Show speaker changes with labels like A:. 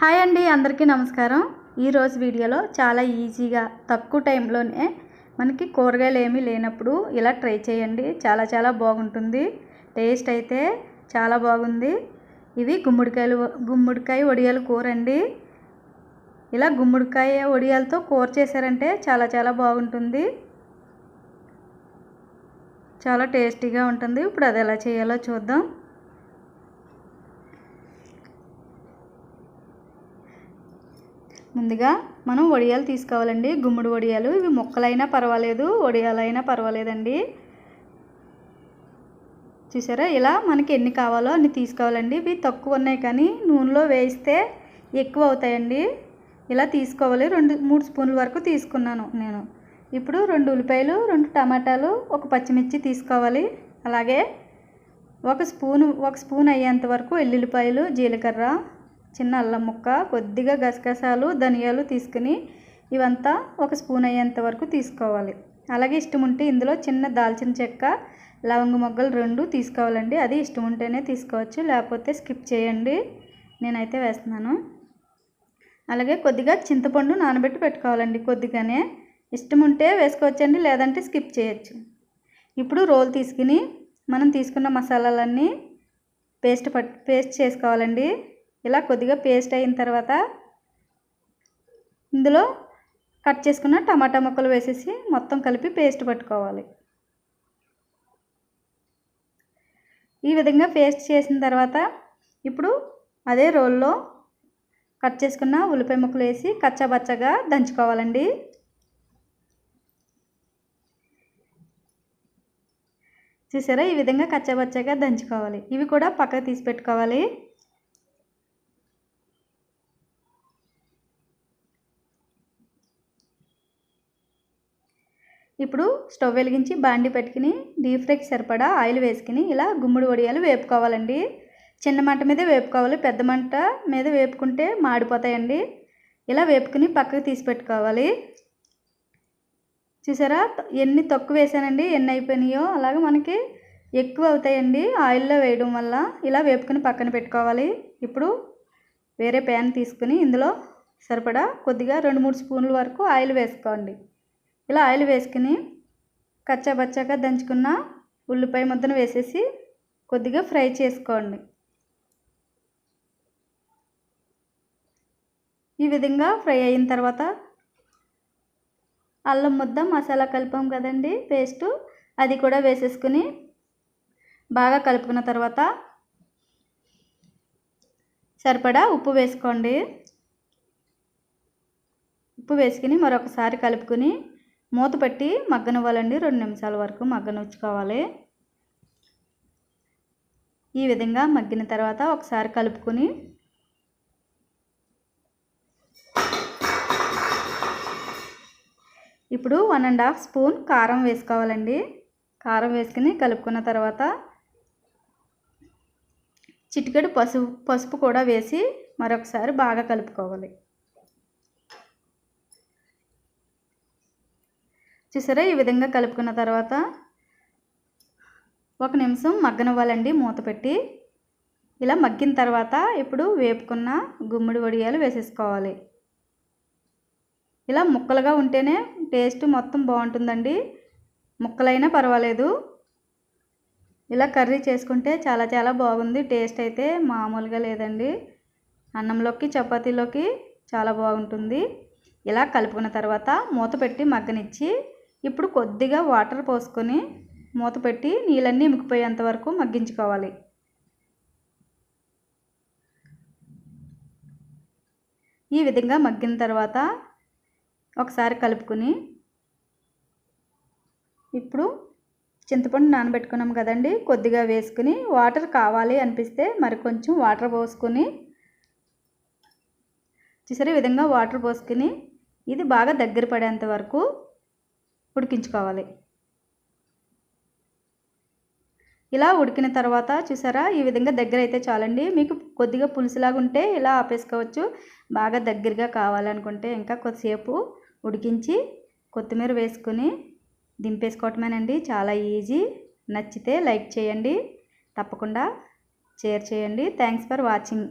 A: Hi అండి అందరికీ నమస్కారం. ఈరోజు వీడియోలో చాలా ఈజీగా తక్కువ టైంలోనే మనకి కూరగాయలు ఏమీ లేనప్పుడు ఇలా ట్రై చేయండి. చాలా చాలా బాగుంటుంది. టేస్ట్ అయితే చాలా బాగుంది. ఇది గుమ్మడికాయలు గుమ్మడికాయ వడియాలు కూర అండి. ఇలా గుమ్మడికాయ వడియాలతో కూర చేశారంటే చాలా చాలా బాగుంటుంది. చాలా టేస్టీగా ఉంటుంది. ఇప్పుడు అది ఎలా చేయాలో చూద్దాం. ముందుగా మనం వడియాలు తీసుకోవాలండి. గుమ్మడి వడియాలు. ఇవి ముక్కలైనా పర్వాలేదు వడియాలైనా పర్వాలేదండి. చూసారా? ఇలా మనకి ఎన్ని కావాలో అన్ని తీసుకోవాలండి. ఇవి తక్కువ ఉన్నాయి కానీ నూనెలో వేయిస్తే ఎక్కువ అవుతాయండి. ఇలా తీసుకోవాలి. రెండు మూడు స్పూన్ల వరకు తీసుకున్నాను నేను. ఇప్పుడు రెండు ఉల్లిపాయలు రెండు టమాటాలు ఒక పచ్చిమిర్చి తీసుకోవాలి. అలాగే ఒక స్పూను ఒక స్పూన్ అయ్యేంత వరకు ఎల్లుల్లిపాయలు జీలకర్ర చిన్న అల్లం ముక్క కొద్దిగా గసగసాలు ధనియాలు తీసుకుని ఇవంతా ఒక స్పూన్ అయ్యేంత వరకు తీసుకోవాలి. అలాగే ఇష్టం ఉంటే ఇందులో చిన్న దాల్చిన చెక్క లవంగ మొగ్గలు రెండు తీసుకోవాలండి. అది ఇష్టం ఉంటేనే తీసుకోవచ్చు లేకపోతే స్కిప్ చేయండి. నేనైతే వేస్తున్నాను. అలాగే కొద్దిగా చింతపండు నానబెట్టి పెట్టుకోవాలండి కొద్దిగానే. ఇష్టం ఉంటే వేసుకోవచ్చండి లేదంటే స్కిప్ చేయొచ్చు. ఇప్పుడు రోల్ తీసుకుని మనం తీసుకున్న మసాలాలన్నీ పేస్ట్ పట్ పేస్ట్ చేసుకోవాలండి. ఇలా కొద్దిగా పేస్ట్ అయిన తర్వాత ఇందులో కట్ చేసుకున్న టమాటా ముక్కలు వేసేసి మొత్తం కలిపి పేస్ట్ పట్టుకోవాలి. ఈ విధంగా పేస్ట్ చేసిన తర్వాత ఇప్పుడు అదే రోల్లో కట్ చేసుకున్న ఉల్లిపాయ ముక్కలు వేసి కచ్చాబచ్చగా దంచుకోవాలండి. చూసారా? ఈ విధంగా కచ్చాబచ్చగా దంచుకోవాలి. ఇవి కూడా పక్కకు తీసి పెట్టుకోవాలి. ఇప్పుడు స్టవ్ వెలిగించి బాండి పెట్టుకుని డీప్ ఫ్రైకి సరిపడా ఆయిల్ వేసుకుని ఇలా గుమ్మడి వడియాలు వేపుకోవాలండి. చిన్న మంట మీద వేపుకోవాలి పెద్ద మంట మీద వేపుకుంటే మాడిపోతాయండి. ఇలా వేపుకుని పక్కకు తీసి పెట్టుకోవాలి. చూసారా? ఎన్ని తక్కువ వేసానండి ఎన్ని అయిపోయినాయో. అలాగే మనకి ఎక్కువ అవుతాయండి ఆయిల్లో వేయడం వల్ల. ఇలా వేపుకుని పక్కన పెట్టుకోవాలి. ఇప్పుడు వేరే ప్యాన్ తీసుకుని ఇందులో సరిపడా కొద్దిగా రెండు మూడు స్పూన్ల వరకు ఆయిల్ వేసుకోండి. ఇలా ఆయిల్ వేసుకుని కచ్చాబచ్చాగా దంచుకున్న ఉల్లిపాయ ముద్దను వేసేసి కొద్దిగా ఫ్రై చేసుకోండి. ఈ విధంగా ఫ్రై అయిన తర్వాత అల్లం ముద్ద మసాలా కలిపాం కదండి పేస్టు అది కూడా వేసేసుకుని బాగా కలుపుకున్న తర్వాత సరిపడా ఉప్పు వేసుకోండి. ఉప్పు వేసుకుని మరొకసారి కలుపుకొని మూత పెట్టి మగ్గనివ్వాలండి. రెండు నిమిషాల వరకు మగ్గనుచ్చుకోవాలి. ఈ విధంగా మగ్గిన తర్వాత ఒకసారి కలుపుకొని ఇప్పుడు వన్ అండ్ హాఫ్ స్పూన్ కారం వేసుకోవాలండి. కారం వేసుకుని కలుపుకున్న తర్వాత చిటికెడు పసుపు పసుపు కూడా వేసి మరొకసారి బాగా కలుపుకోవాలి. చూసారా? ఈ విధంగా కలుపుకున్న తర్వాత ఒక నిమిషం మగ్గనివ్వాలండి మూత పెట్టి. ఇలా మగ్గిన తర్వాత ఇప్పుడు వేపుకున్న గుమ్మడి వడియాలు వేసేసుకోవాలి. ఇలా ముక్కలుగా ఉంటేనే టేస్ట్ మొత్తం బాగుంటుందండి. ముక్కలైనా పర్వాలేదు. ఇలా కర్రీ చేసుకుంటే చాలా చాలా బాగుంది. టేస్ట్ అయితే మామూలుగా లేదండి. అన్నంలోకి చపాతీలోకి చాలా బాగుంటుంది. ఇలా కలుపుకున్న తర్వాత మూత పెట్టి మగ్గనిచ్చి ఇప్పుడు కొద్దిగా వాటర్ పోసుకొని మూత పెట్టి నీళ్ళన్నీ ఇమికిపోయేంత వరకు మగ్గించుకోవాలి. ఈ విధంగా మగ్గిన తర్వాత ఒకసారి కలుపుకొని ఇప్పుడు చింతపండు నానబెట్టుకున్నాం కదండి కొద్దిగా వేసుకుని వాటర్ కావాలి అనిపిస్తే మరి కొంచెం వాటర్ పోసుకొని చూసారు విధంగా వాటర్ పోసుకుని ఇది బాగా దగ్గర పడేంత వరకు ఉడికించుకోవాలి. ఇలా ఉడికిన తర్వాత చూసారా? ఈ విధంగా దగ్గర అయితే చాలండి. మీకు కొద్దిగా పులుసులాగా ఉంటే ఇలా ఆపేసుకోవచ్చు. బాగా దగ్గరగా కావాలనుకుంటే ఇంకా కొద్దిసేపు ఉడికించి కొత్తిమీర వేసుకుని దింపేసుకోవటమేనండి. చాలా ఈజీ. నచ్చితే లైక్ చేయండి. తప్పకుండా షేర్ చేయండి. Thanks for watching.